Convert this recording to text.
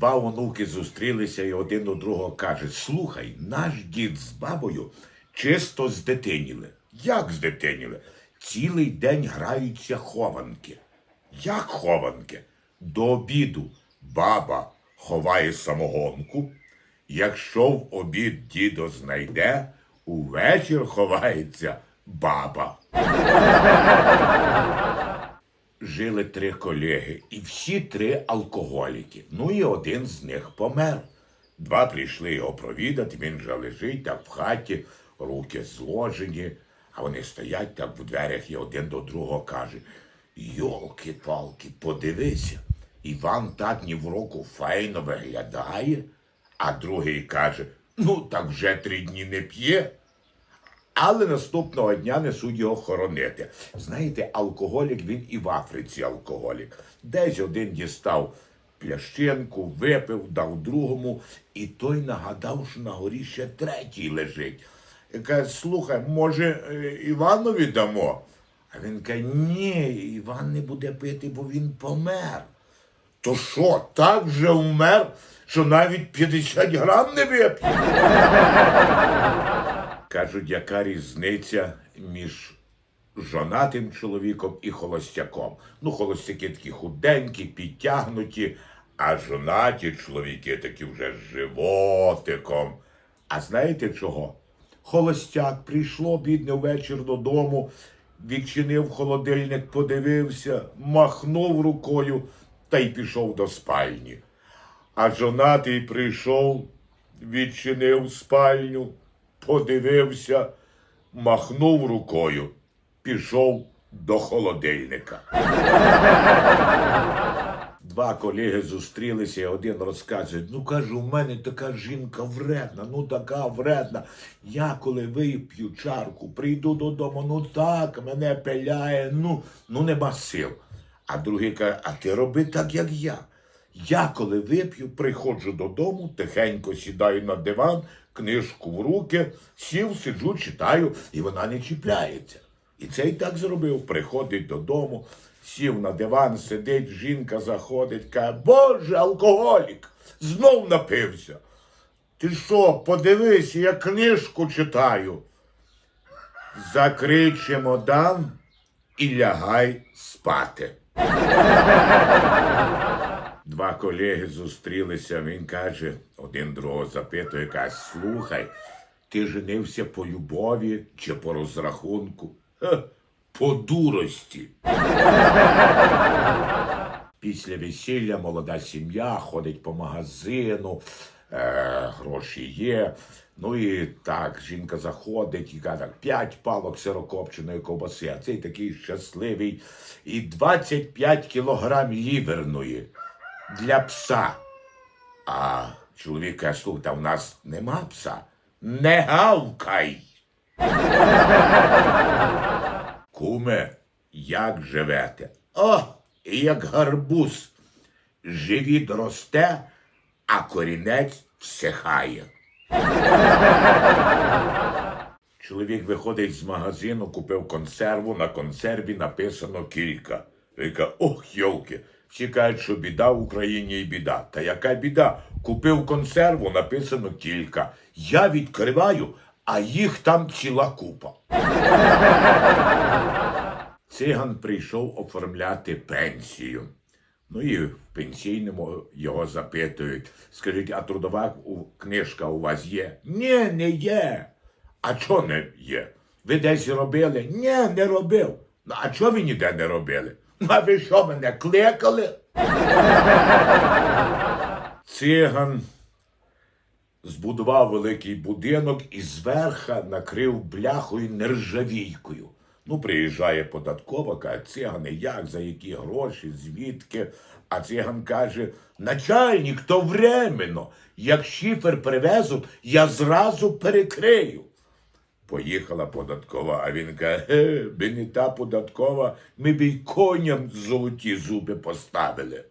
Два онуки зустрілися і один до другого каже: Слухай, наш дід з бабою чисто здетиніли. Як здетиніли? Цілий день граються хованки. Як хованки? До обіду баба ховає самогонку. Якщо в обід дідо знайде, увечір ховається баба. Жили три колеги, і всі три алкоголіки. Ну і один з них помер. Два прийшли його провідати, він вже лежить так в хаті, руки зложені, а вони стоять так в дверях і один до другого каже: Йолки-палки, подивися, Іван так ні в року файно виглядає, а другий каже: ну так вже три дні не п'є. Але наступного дня несуть його хоронити. Знаєте, алкоголік він і в Африці алкоголік. Десь один дістав плящинку, випив, дав другому, і той нагадав, що на горі ще третій лежить. І каже, слухай, може, е, Іванові дамо? А він каже, ні, Іван не буде пити, бо він помер. То що, так вже вмер, що навіть 50 грам не вип'є? Кажуть, яка різниця між жонатим чоловіком і холостяком. Ну, холостяки такі худенькі, підтягнуті, а жонаті чоловіки такі вже з животиком. А знаєте чого? Холостяк прийшло бідне ввечір додому, відчинив холодильник, подивився, махнув рукою та й пішов до спальні. А жонатий прийшов, відчинив спальню, подивився, махнув рукою, пішов до холодильника. Два колеги зустрілися, і один розказує, ну кажу, у мене така жінка вредна, ну така вредна. Я коли вип'ю чарку, прийду додому, ну так, мене пиляє, ну, ну нема сил. А другий каже, а ти роби так, як я. Я, коли вип'ю, приходжу додому, тихенько сідаю на диван, книжку в руки, сів, сиджу, читаю, і вона не чіпляється. І цей так зробив. Приходить додому, сів на диван, сидить, жінка заходить, каже, Боже, алкоголік, знов напився. Ти що, подивись, я книжку читаю. Закрий чемодан і лягай спати. Два колеги зустрілися, він каже, один другого запитує, каже, слухай, ти женився по любові чи по розрахунку? «Ха, по дурості. Після весілля молода сім'я ходить по магазину, е, гроші є. Ну і так, жінка заходить і каже, п'ять палок сирокопченої ковбаси, а цей такий щасливий. І 25 кілограм ліверної для пса. А чоловік каже, слухай, та в нас нема пса. Не гавкай. Куме, як живете? О, як гарбуз. Живіт росте, а корінець всихає. Чоловік виходить з магазину, купив консерву, на консерві написано кілька. Він каже, ох, йолки, всі кажуть, що біда в Україні і біда. Та яка біда? Купив консерву, написано кілька. Я відкриваю, а їх там ціла купа. Циган прийшов оформляти пенсію. Ну і в пенсійному його запитують. Скажіть, а трудова книжка у вас є? Ні, не є. А чого не є? Ви десь робили? Ні, не робив. Ну, а чого ви ніде не робили? А ви що мене кликали? Циган збудував великий будинок і зверха накрив бляхою нержавійкою. Ну, приїжджає податкова, каже, цигани, як, за які гроші, звідки? А циган каже, начальник, то временно. Як шифер привезуть, я зразу перекрию. Поїхала податкова, а він каже, «Е, би не та податкова, ми б й коням золоті зуби поставили.